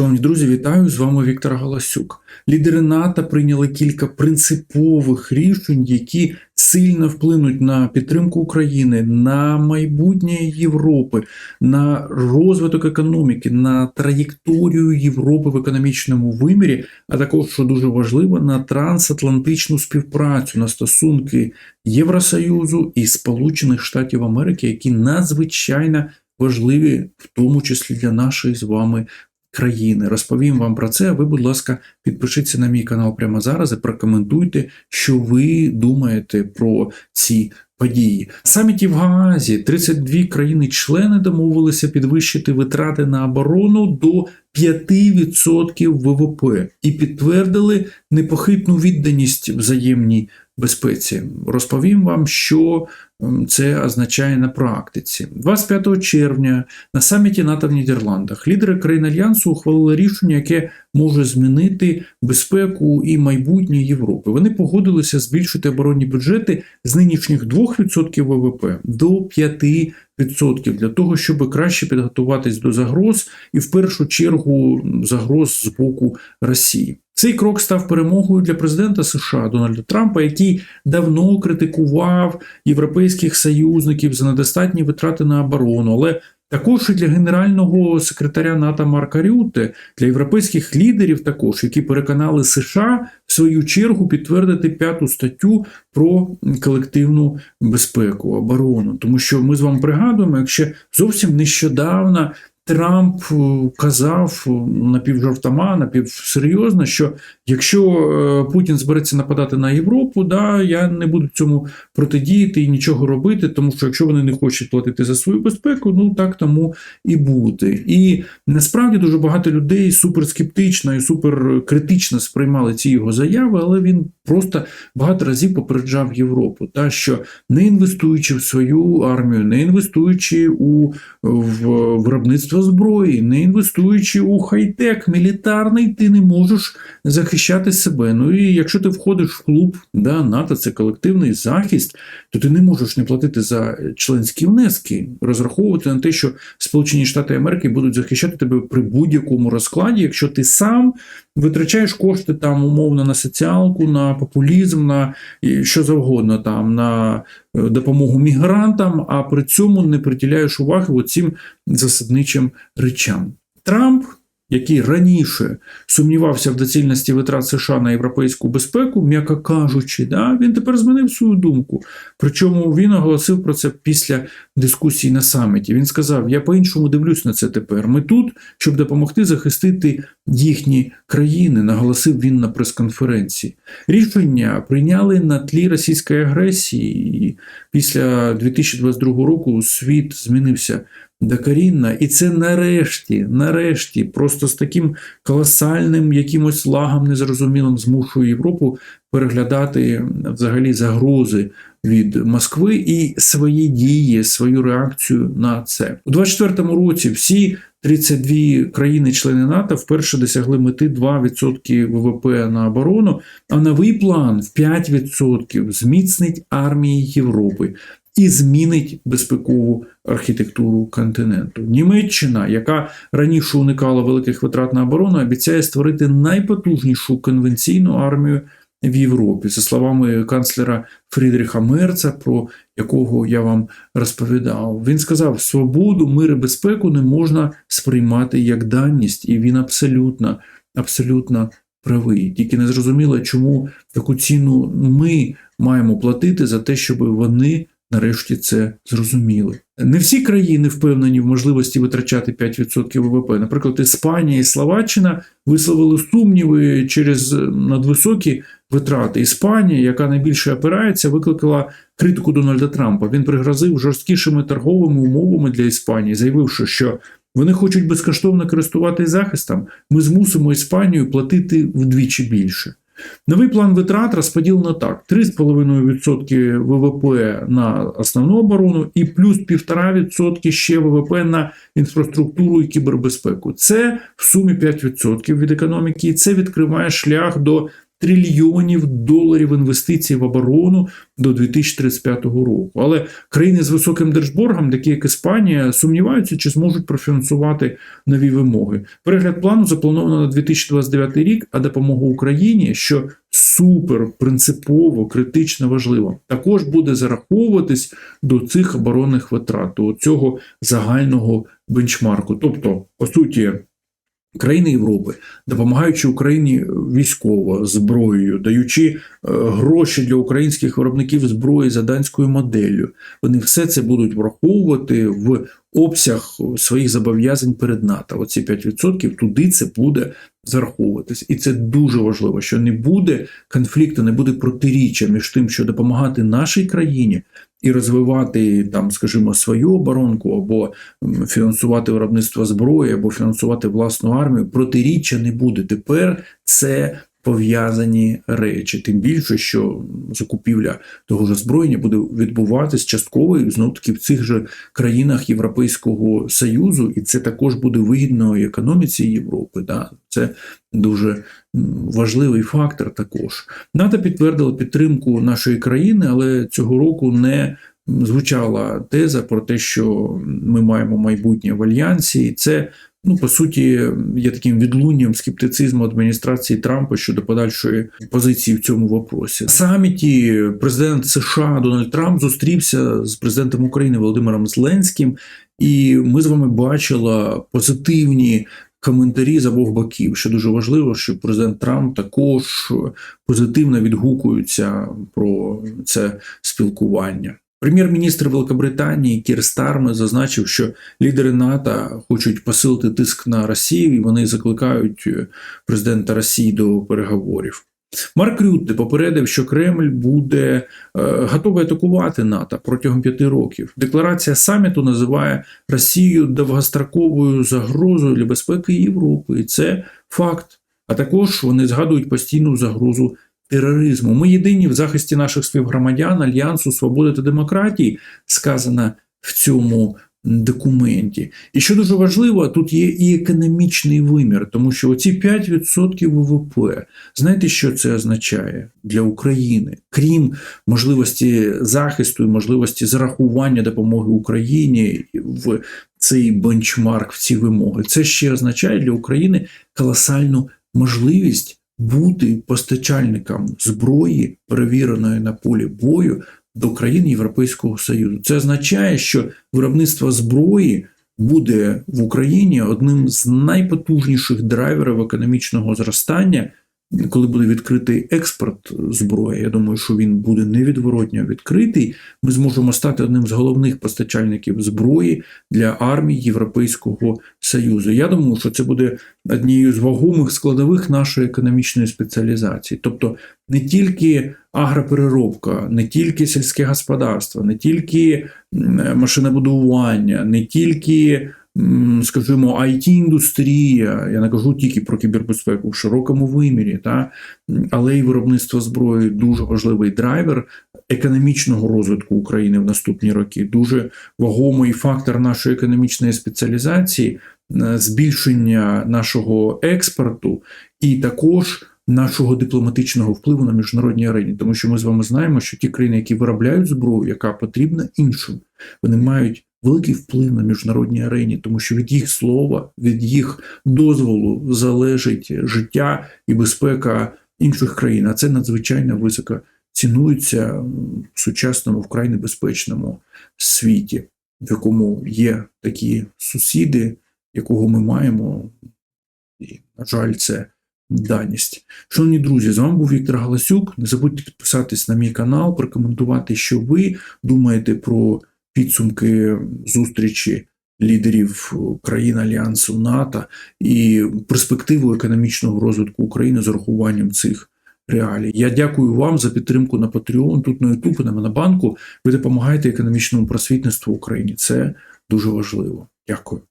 Шановні друзі, вітаю з вами Віктор Галасюк. Лідери НАТО прийняли кілька принципових рішень, які сильно вплинуть на підтримку України, на майбутнє Європи, на розвиток економіки, на траєкторію Європи в економічному вимірі, а також, що дуже важливо, на трансатлантичну співпрацю, на стосунки Євросоюзу і Сполучених Штатів Америки, які надзвичайно важливі, в тому числі для нашої з вами країни. Розповім вам про це. Ви, будь ласка, підпишіться на мій канал прямо зараз і прокоментуйте, що ви думаєте про ці події. Саміті в Гаазі 32 країни-члени домовилися підвищити витрати на оборону до 5% ВВП і підтвердили непохитну відданість взаємній безпеці. Розповім вам, що це означає на практиці. 25 червня на саміті НАТО в Нідерландах лідери країн Альянсу ухвалили рішення, яке може змінити безпеку і майбутнє Європи. Вони погодилися збільшити оборонні бюджети з нинішніх 2% ВВП до 5%. Для того, щоб краще підготуватись до загроз, і в першу чергу загроз з боку Росії. Цей крок став перемогою для президента США Дональда Трампа, який давно критикував європейських союзників за недостатні витрати на оборону, але також і для генерального секретаря НАТО Марка Рюте, для європейських лідерів, також які переконали США в свою чергу підтвердити п'яту статтю про колективну безпеку оборону. Тому що ми з вами пригадуємо, якщо зовсім нещодавно Трамп е, казав е, напівжартома, напівсерйозно, що якщо е, Путін збереться нападати на Європу, да, я не буду цьому протидіяти і нічого робити, тому що якщо вони не хочуть платити за свою безпеку, ну так тому і бути. І насправді дуже багато людей суперскептично і суперкритично сприймали ці його заяви, але він просто багато разів попереджав Європу, та що не інвестуючи в свою армію, не інвестуючи у в виробництво зброї, не інвестуючи у хай-тек мілітарний, ти не можеш захищати себе. Ну і якщо ти входиш в клуб, да, НАТО це колективний захист, то ти не можеш не платити за членські внески, розраховувати на те, що Сполучені Штати Америки будуть захищати тебе при будь-якому розкладі, якщо ти сам витрачаєш кошти там умовно на соціалку, на популізм, на що завгодно там на е, допомогу мігрантам, а при цьому не приділяєш уваги цим засадничим речам. Трамп який раніше сумнівався в доцільності витрат США на європейську безпеку, м'яко кажучи, да, він тепер змінив свою думку. Причому він оголосив про це після дискусії на саміті. Він сказав: Я по-іншому дивлюсь на це тепер. Ми тут, щоб допомогти захистити їхні країни, наголосив він на прес-конференції. Рішення прийняли на тлі російської агресії. І Після 2022 року світ змінився докорінно. І це нарешті, нарешті, просто з таким колосальним якимось лагом незрозумілим змушує Європу переглядати взагалі загрози від Москви і свої дії, свою реакцію на це у 24-му році. Всі 32 країни-члени НАТО вперше досягли мети 2% ВВП на оборону, а новий план в 5% зміцнить армії Європи і змінить безпекову архітектуру континенту. Німеччина, яка раніше уникала великих витрат на оборону, обіцяє створити найпотужнішу конвенційну армію в Європі, за словами канцлера Фрідріха Мерца, про якого я вам розповідав. Він сказав: свободу, мир і безпеку не можна сприймати як даність, і він абсолютно, абсолютно правий. Тільки не зрозуміло, чому таку ціну ми маємо платити за те, щоб вони нарешті це зрозуміли. Не всі країни впевнені в можливості витрачати 5% ВВП. Наприклад, Іспанія і Словаччина висловили сумніви через надвисокі витрати. Іспанія, яка найбільше опирається, викликала критику Дональда Трампа. Він пригрозив жорсткішими торговими умовами для Іспанії, заявивши, що вони хочуть безкоштовно користуватись захистом. Ми змусимо Іспанію платити вдвічі більше. Новий план витрат розподілено так: 3,5% ВВП на основну оборону і плюс 1,5% ще ВВП на інфраструктуру і кібербезпеку. Це в сумі 5% від економіки, і це відкриває шлях до трильйонів доларів інвестицій в оборону до 2035 року. Але країни з високим держборгом, такі як Іспанія, сумніваються, чи зможуть профінансувати нові вимоги. Перегляд плану заплановано на 2029 рік, а допомога Україні, що супер принципово, критично важливо, також буде зараховуватись до цих оборонних витрат, до цього загального бенчмарку. Тобто, по суті, країни Європи, допомагаючи Україні військово зброєю, даючи е, гроші для українських виробників зброї за данською моделлю, вони все це будуть враховувати в обсяг своїх зобов'язань перед НАТО. Оці 5% туди це буде зараховуватись. І це дуже важливо, що не буде конфлікту, не буде протиріччя між тим, що допомагати нашій країні. І розвивати там, скажімо, свою оборонку, або фінансувати виробництво зброї, або фінансувати власну армію, протиріччя не буде. Тепер це пов'язані речі. Тим більше, що закупівля того ж озброєння буде відбуватись частково і знов таки в цих же країнах Європейського Союзу, і це також буде вигідно і економіці Європи. Да? Це дуже важливий фактор також. НАТО підтвердило підтримку нашої країни, але цього року не звучала теза про те, що ми маємо майбутнє в альянсі, і це. Ну, по суті, є таким відлунням скептицизму адміністрації Трампа щодо подальшої позиції в цьому вопросі. Саміті президент США Дональд Трамп зустрівся з президентом України Володимиром Зеленським, і ми з вами бачили позитивні коментарі з обох боків. Що дуже важливо, що президент Трамп також позитивно відгукується про це спілкування. Прем'єр-міністр Великобританії Кір Стармер зазначив, що лідери НАТО хочуть посилити тиск на Росію, і вони закликають президента Росії до переговорів. Марк Рютте попередив, що Кремль буде е, готовий атакувати НАТО протягом п'яти років. Декларація саміту називає Росію довгостроковою загрозою для безпеки Європи, і це факт. А також вони згадують постійну загрозу тероризму. Ми єдині в захисті наших співгромадян, Альянсу Свободи та демократії, сказано в цьому документі. І що дуже важливо, тут є і економічний вимір, тому що оці 5% ВВП, знаєте, що це означає для України, крім можливості захисту і можливості зарахування допомоги Україні в цей бенчмарк, в ці вимоги, це ще означає для України колосальну можливість бути постачальником зброї, перевіреної на полі бою до країн Європейського Союзу. Це означає, що виробництво зброї буде в Україні одним з найпотужніших драйверів економічного зростання. Коли буде відкритий експорт зброї, я думаю, що він буде невідворотньо відкритий. Ми зможемо стати одним з головних постачальників зброї для армії Європейського Союзу. Я думаю, що це буде однією з вагомих складових нашої економічної спеціалізації. Тобто не тільки агропереробка, не тільки сільське господарство, не тільки машинобудування, не тільки скажімо, it індустрія я не кажу тільки про кібербезпеку в широкому вимірі, та, але й виробництво зброї дуже важливий драйвер економічного розвитку України в наступні роки. Дуже вагомий фактор нашої економічної спеціалізації, збільшення нашого експорту і також. Нашого дипломатичного впливу на міжнародній арені, тому що ми з вами знаємо, що ті країни, які виробляють зброю, яка потрібна іншим, вони мають великий вплив на міжнародній арені, тому що від їх слова, від їх дозволу залежить життя і безпека інших країн. А це надзвичайно високо цінується в сучасному вкрай небезпечному світі, в якому є такі сусіди, якого ми маємо, і, на жаль, це. Даність. Шановні друзі, з вами був Віктор Галасюк. Не забудьте підписатись на мій канал, прокоментувати, що ви думаєте про підсумки зустрічі лідерів країн Альянсу НАТО і перспективу економічного розвитку України з урахуванням цих реалій. Я дякую вам за підтримку на Patreon, тут на YouTube, на Монобанку. Ви допомагаєте економічному просвітництву України. Це дуже важливо. Дякую.